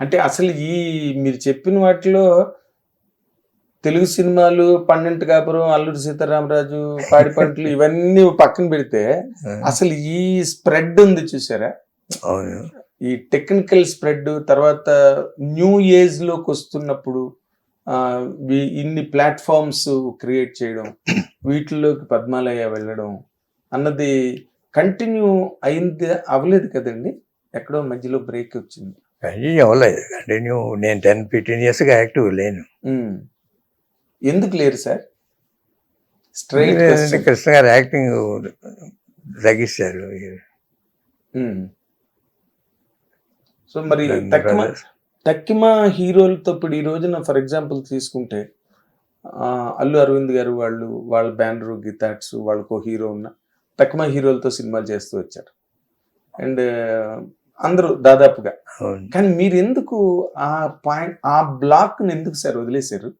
అంటే అసలు ఈ మీరు చెప్పిన వాటిలో తెలుగు సినిమాలు పన్నెండు కాపురం అల్లూరి సీతారామరాజు పాడి పంటలు ఇవన్నీ పక్కన పెడితే అసలు ఈ స్ప్రెడ్ ఉంది చూసారా? ఈ టెక్నికల్ స్ప్రెడ్ తర్వాత న్యూ ఏజ్లోకి వస్తున్నప్పుడు ఇన్ని ప్లాట్ఫామ్స్ క్రియేట్ చేయడం వీటిలోకి పద్మాలయ వెళ్ళడం అన్నది కంటిన్యూ అయింది అవ్వలేదు కదండి? ఎక్కడో మధ్యలో బ్రేక్ వచ్చింది. కంటిన్యూ అవ్వలేదు కంటిన్యూ నేను టెన్ ఫిఫ్టీన్ ఇయర్స్గా యాక్టివ్ లేను. ఎందుకు లేరు సార్? స్ట్రైట్ కృష్ణ గారు యాక్టింగ్ తగ్గించారు సో మరి తక్కిమ హీరోలతో ఇప్పుడు ఈ రోజున ఫర్ ఎగ్జాంపుల్ తీసుకుంటే అల్లు అరవింద్ గారు వాళ్ళు వాళ్ళ బ్యానర్ గితాట్స్ వాళ్ళకు హీరో ఉన్న తక్కువ హీరోలతో సినిమాలు చేస్తూ వచ్చారు. అండ్ అందరూ దాదాపుగా. కానీ మీరు ఎందుకు ఆ పాయింట్ ఆ బ్లాక్ని ఎందుకు సార్ వదిలేశారు?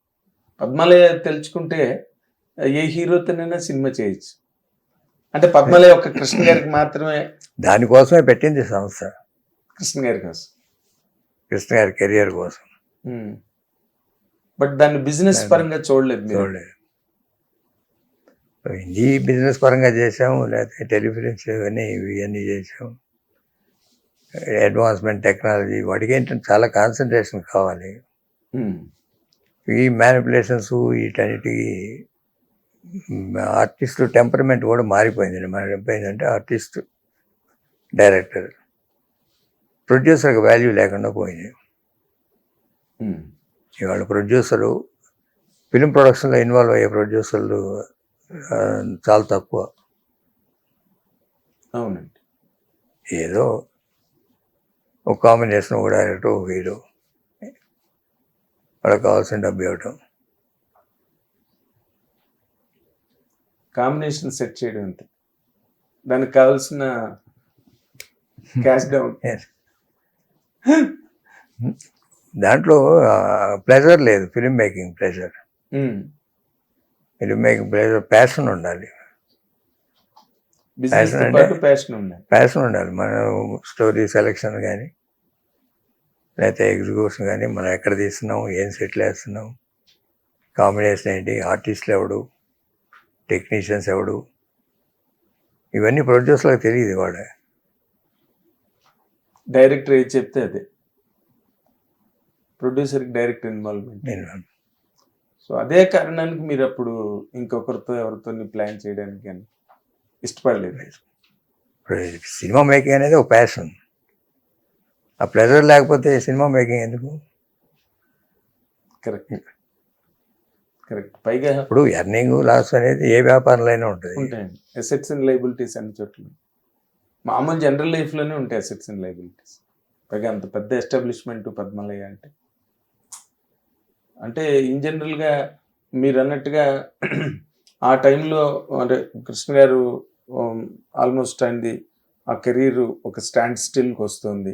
పద్మాలయ తెలుసుకుంటే ఏ హీరోతోనైనా సినిమా చేయొచ్చు. అంటే పద్మాలయ ఒక కృష్ణ గారికి మాత్రమే దానికోసమే పెట్టింది సంస్థ. కృష్ణ గారి కోసం. కృష్ణ గారి కెరియర్ కోసం. బట్ దాన్ని బిజినెస్ పరంగా చూడలేదు చూడలేదు. హిందీ బిజినెస్ పరంగా చేసాము లేకపోతే టెలిఫిలిమ్స్ ఇవన్నీ ఇవన్నీ చేసాము అడ్వాన్స్మెంట్ టెక్నాలజీ వాటికి ఏంటంటే చాలా కాన్సన్ట్రేషన్ కావాలి. ఉమ్. ఈ మ్యానిపులేషన్స్ వీటన్నిటికి ఆర్టిస్ట్ టెంపర్మెంట్ కూడా మారిపోయింది. మారిపోయిందంటే ఆర్టిస్ట్ డైరెక్టర్ ప్రొడ్యూసర్కి వాల్యూ లేకుండా పోయింది. ఉమ్. ఇవాళ ప్రొడ్యూసరు ఫిలిం ప్రొడక్షన్లో ఇన్వాల్వ్ అయ్యే ప్రొడ్యూసర్లు చాలా తక్కువ. అవునండి. ఏదో ఒక కాంబినేషన్ ఒక డైరెక్టర్ ఒక హీరో. వాళ్ళకి కావాల్సిన డబ్బు ఇవ్వటం. కాంబినేషన్ సెట్ చేయడం అంతే. దానికి కావాల్సిన క్యాష్ డౌన్. దాంట్లో ప్లెజర్ లేదు film making pleasure. Film making pleasure passion ఉండాలి. ప్యాషన్ ఉండాలి. మన స్టోరీ సెలెక్షన్ కానీ లేకపోతే ఎగ్జిక్యూషన్ కానీ మనం ఎక్కడ తీస్తున్నాం ఏం సెటిల్ వేస్తున్నాం కాంబినేషన్ ఏంటి ఆర్టిస్టులు ఎవడు టెక్నీషియన్స్ ఎవడు ఇవన్నీ ప్రొడ్యూసర్లకు తెలియదు వాడు డైరెక్టర్ ఏది చెప్తే అదే. ప్రొడ్యూసర్కి డైరెక్ట్ ఇన్వాల్వ్మెంట్. నేను సో అదే కారణానికి మీరు అప్పుడు ఇంకొకరితో ఎవరితో ప్లాన్ చేయడానికి కానీ ఇష్టపడలేదు. సినిమా మేకింగ్ అనేది ఒక ప్యాషన్. ఆ ప్లెజర్ లేకపోతే సినిమా మేకింగ్ ఎందుకు? కరెక్ట్ కరెక్ట్ పైగా ఇప్పుడు ఎర్నింగ్ లాస్ అనేది ఏ వ్యాపారంలో అయినా ఉంటుంది. ఉంటాయండి. అసెట్స్ అండ్ లైబిలిటీస్ అన్ని చోట్ల. మామూలు జనరల్ లైఫ్లోనే ఉంటాయి అసెట్స్ అండ్ లైబిలిటీస్ పైగా అంత పెద్ద ఎస్టాబ్లిష్మెంట్ పద్మాలయ అంటే. అంటే ఇన్ జనరల్గా మీరు అన్నట్టుగా ఆ టైంలో అంటే కృష్ణ గారు ఆల్మోస్ట్ అయింది. ఆ కెరీర్ ఒక స్టాండ్ స్టిల్కి వస్తుంది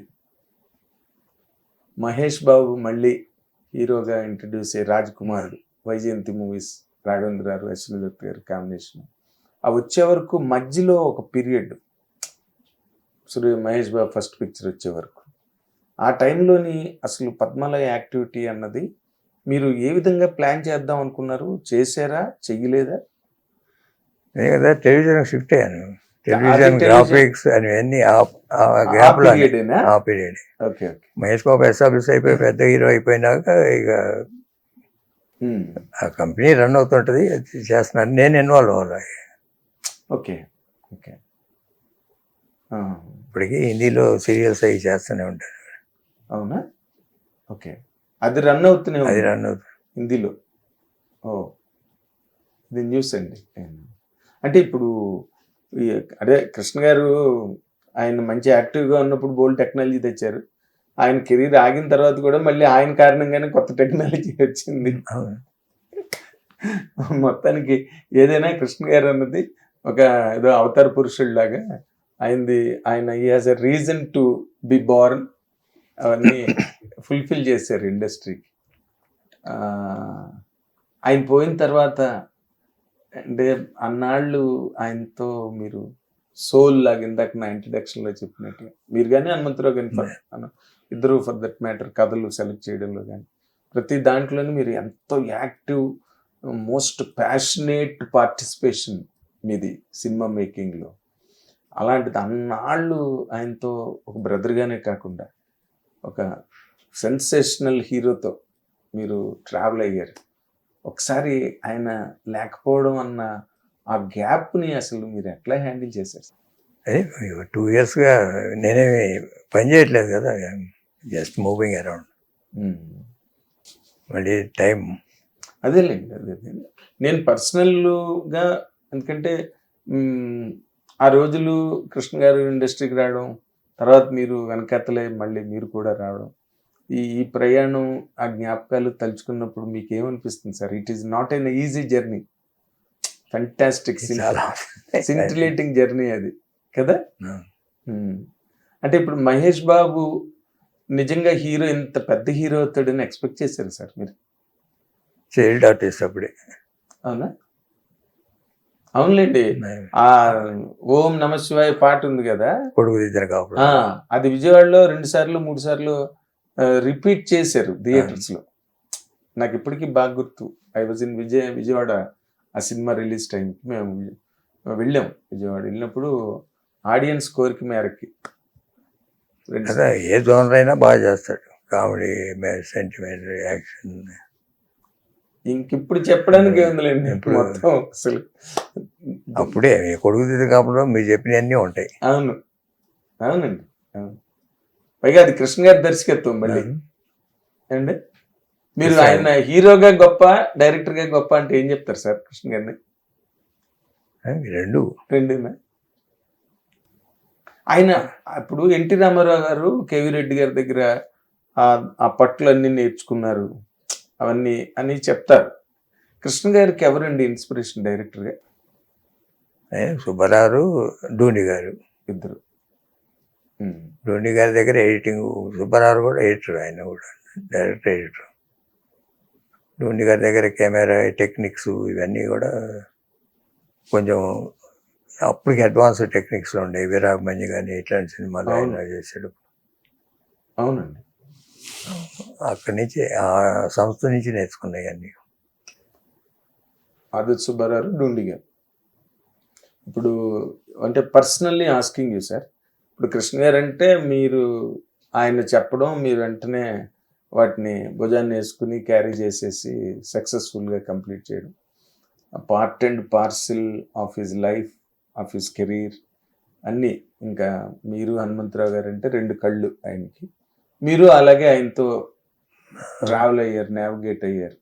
మహేష్ బాబు మళ్ళీ హీరోగా ఇంట్రడ్యూస్ అయ్యి రాజ్ కుమారుడు వైజయంతి మూవీస్ రాఘవేంద్ర గారు అశ్వినిదత్ గారు కాంబినేషన్ ఆ వచ్చే వరకు మధ్యలో ఒక period Surya Mahesh Babu first picture వచ్చే వరకు. ఆ టైంలోని అసలు పద్మాలయ యాక్టివిటీ అన్నది మీరు ఏ విధంగా ప్లాన్ చేద్దాం అనుకున్నారు? చేశారా? చెయ్యలేదా? నేను కదా టెలివిజన్ షిఫ్ట్ అయ్యాను. టెలివిజన్ గ్రాఫిక్స్ అన్నీ ఆ పీరియడ్ మహేష్ బాబు ఎస్టాబ్లిష్ అయిపోయి పెద్ద హీరో అయిపోయినాక ఇక ఆ కంపెనీ రన్ అవుతుంటుంది చేస్తున్నాను నేను ఇన్వాల్వ్ అవ్వాలి? ఓకే ఓకే ఇప్పటికీ హిందీలో సీరియల్స్ అవి చేస్తూనే ఉంటాను అవునా? ఓకే అది రన్ అవుతూనే అది రన్ అవుతుంది. హిందీలో. ఓ. ఇది న్యూస్ అండి. అంటే ఇప్పుడు అదే కృష్ణ గారు ఆయన మంచి యాక్టివ్గా ఉన్నప్పుడు బోల్డ్ టెక్నాలజీ తెచ్చారు. ఆయన కెరీర్ ఆగిన తర్వాత కూడా మళ్ళీ ఆయన కారణంగానే కొత్త టెక్నాలజీ వచ్చింది. మొత్తానికి ఏదైనా కృష్ణ గారు అన్నది ఒక ఏదో అవతార పురుషుడిలాగా ఆయనది ఆయన ఈ has a reason to be born అవన్నీ ఫుల్ఫిల్ చేశారు ఇండస్ట్రీకి ఆయన పోయిన తర్వాత అంటే అన్నాళ్ళు ఆయనతో మీరు సోల్ లాగా ఇందాక నా ఇంట్రడక్షన్లో చెప్పినట్టుగా మీరు కానీ హనుమంతరావు కానీ ఇద్దరు ఫర్ దట్ మ్యాటర్ కథలు సెలెక్ట్ చేయడంలో కానీ ప్రతి దాంట్లోనూ మీరు ఎంతో యాక్టివ్ మోస్ట్ ప్యాషనేట్ పార్టిసిపేషన్ మీది సినిమా మేకింగ్లో అలాంటిది అన్నాళ్ళు ఆయనతో ఒక బ్రదర్గానే కాకుండా ఒక సెన్సేషనల్ హీరోతో మీరు ట్రావెల్ అయ్యారు. ఒకసారి ఆయన లేకపోవడం అన్న ఆ గ్యాప్ని అసలు మీరు ఎట్లా హ్యాండిల్ చేశారు అదే టూ ఇయర్స్గా నేనేమి పని చేయట్లేదు కదా జస్ట్ మూవింగ్ అరౌండ్. మళ్ళీ టైం అదేలేండి అదే. నేను పర్సనల్గా ఎందుకంటే ఆ రోజులు కృష్ణ గారు ఇండస్ట్రీకి రావడం తర్వాత మీరు వెనకతలే మళ్ళీ మీరు కూడా రావడం ఈ ఈ ప్రయాణం ఆ జ్ఞాపకాలు తలుచుకున్నప్పుడు మీకు ఏమనిపిస్తుంది sir it is not an easy journey fantastic scintillating journey అది. కదా. అంటే ఇప్పుడు మహేష్ బాబు నిజంగా హీరో ఇంత పెద్ద హీరో అవుతాడని ఎక్స్పెక్ట్ చేశారు సార్ మీరు? చైల్డ్ ఆర్టిస్ట్ అప్పుడే. అవునా? అవునులేండి. ఆ ఓం నమ శివాయ పాట ఉంది కదా? కొడుకు అది విజయవాడలో రెండు సార్లు మూడు సార్లు రిపీట్ చేశారు థియేటర్స్లో. నాకు ఇప్పటికీ బాగా గుర్తు. I was in Vijaya Vijayawada ఆ సినిమా రిలీజ్ టైంకి మేము వెళ్ళాం విజయవాడ. వెళ్ళినప్పుడు ఆడియన్స్ కోరిక మేరకి ఏ జోనర్ అయినా బాగా చేస్తాడు. కామెడీ సెంటిమెంట్ యాక్షన్ ఇంకిప్పుడు చెప్పడానికి ఏముందిలేండి? ఇప్పుడు- మొత్తం అసలు అప్పుడే కొడుకు దిద్దరు కాపుడు మీరు చెప్పినవన్నీ ఉంటాయి. అవును. అవునండి. అవును. పైగా అది కృష్ణ గారి దర్శకత్వం మళ్ళీ. అండి మీరు. ఆయన హీరోగా గొప్ప డైరెక్టర్గా గొప్ప అంటే ఏం చెప్తారు సార్ కృష్ణ గారిని? రెండు. రెండునా? ఆయన అప్పుడు ఎన్టీ రామారావు గారు కేవీ రెడ్డి గారి దగ్గర ఆ- పట్టులన్నీ నేర్చుకున్నారు. అవన్నీ అని చెప్తారు. కృష్ణ గారికి ఎవరండి ఇన్స్పిరేషన్ డైరెక్టర్గా ఏ, సుబ్బారావు ధోని గారు. ఇద్దరు. ధోని గారి దగ్గర ఎడిటింగ్ సుబ్బారావు కూడా ఎడిటర్ ఆయన కూడా డైరెక్టర్ ఎడిటర్. ధోని గారి దగ్గర కెమెరా టెక్నిక్స్ ఇవన్నీ కూడా కొంచెం అప్పటికి అడ్వాన్స్ టెక్నిక్స్ ఉండే విరాగ్ మంజి కానీ ఇట్లాంటి సినిమాలు. ఆయన చేశాడు అవునండి. అక్కడి నుంచి ఆ సంస్థ నుంచి నేర్చుకున్నాయి అన్ని. ఆదిత్ సుబ్బారావు డూండి గారు. ఇప్పుడు అంటే పర్సనల్లీ ఆస్కింగ్ యూ సార్ ఇప్పుడు కృష్ణ గారు అంటే మీరు ఆయన చెప్పడం మీరు వెంటనే వాటిని భుజాన్ని వేసుకుని క్యారీ చేసేసి సక్సెస్ఫుల్గా కంప్లీట్ చేయడం. Part and parcel of his life of his career అన్నీ ఇంకా మీరు హనుమంతరావు గారు అంటే రెండు కళ్ళు ఆయనకి. మీరు అలాగే ఆయనతో ట్రావెల్ అయ్యారు నావిగేట్ అయ్యారు.